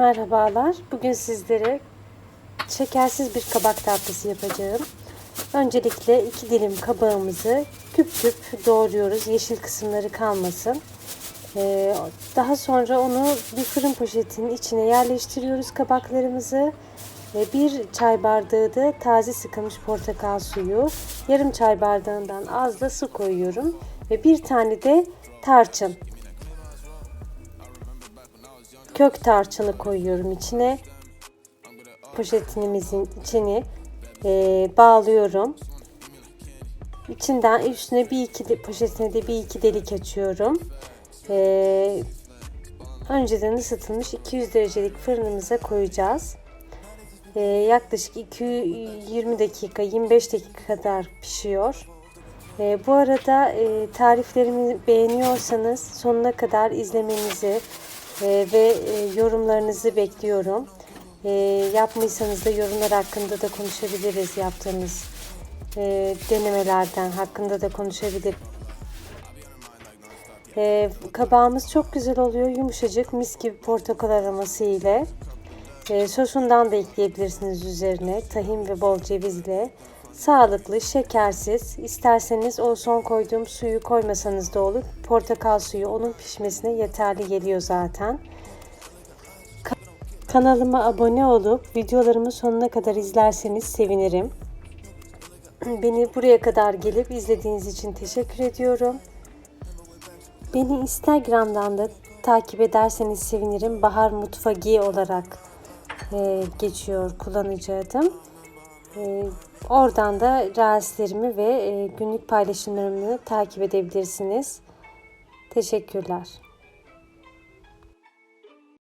Merhabalar. Bugün sizlere şekersiz bir kabak tatlısı yapacağım. Öncelikle iki dilim kabağımızı küp küp doğruyoruz. Yeşil kısımları kalmasın. Ee, daha sonra onu bir fırın poşetinin içine yerleştiriyoruz kabaklarımızı. Bir çay bardağı da taze sıkılmış portakal suyu. Yarım çay bardağından az da su koyuyorum. Ve bir tane de tarçın kök tarçını koyuyorum içine. Poşetimizin içini e, bağlıyorum. İçinden üstüne bir iki de, poşetine de bir iki delik açıyorum. E, önceden ısıtılmış 200 derecelik fırınımıza koyacağız. E, yaklaşık 220 dakika 25 dakika kadar pişiyor. E, bu arada e, tariflerimi beğeniyorsanız sonuna kadar izlemenizi e, ve e, yorumlarınızı bekliyorum. E, da yorumlar hakkında da konuşabiliriz yaptığınız e, denemelerden hakkında da konuşabilir. E, kabağımız çok güzel oluyor. Yumuşacık mis gibi portakal aroması ile. Sosundan da ekleyebilirsiniz üzerine. Tahin ve bol cevizle. Sağlıklı, şekersiz. İsterseniz o son koyduğum suyu koymasanız da olur. Portakal suyu onun pişmesine yeterli geliyor zaten. Kanalıma abone olup videolarımı sonuna kadar izlerseniz sevinirim. Beni buraya kadar gelip izlediğiniz için teşekkür ediyorum. Beni Instagram'dan da takip ederseniz sevinirim. Bahar Mutfagi olarak e, geçiyor kullanıcı adım. E, oradan da reelslerimi ve e, günlük paylaşımlarımı takip edebilirsiniz. Teşekkürler.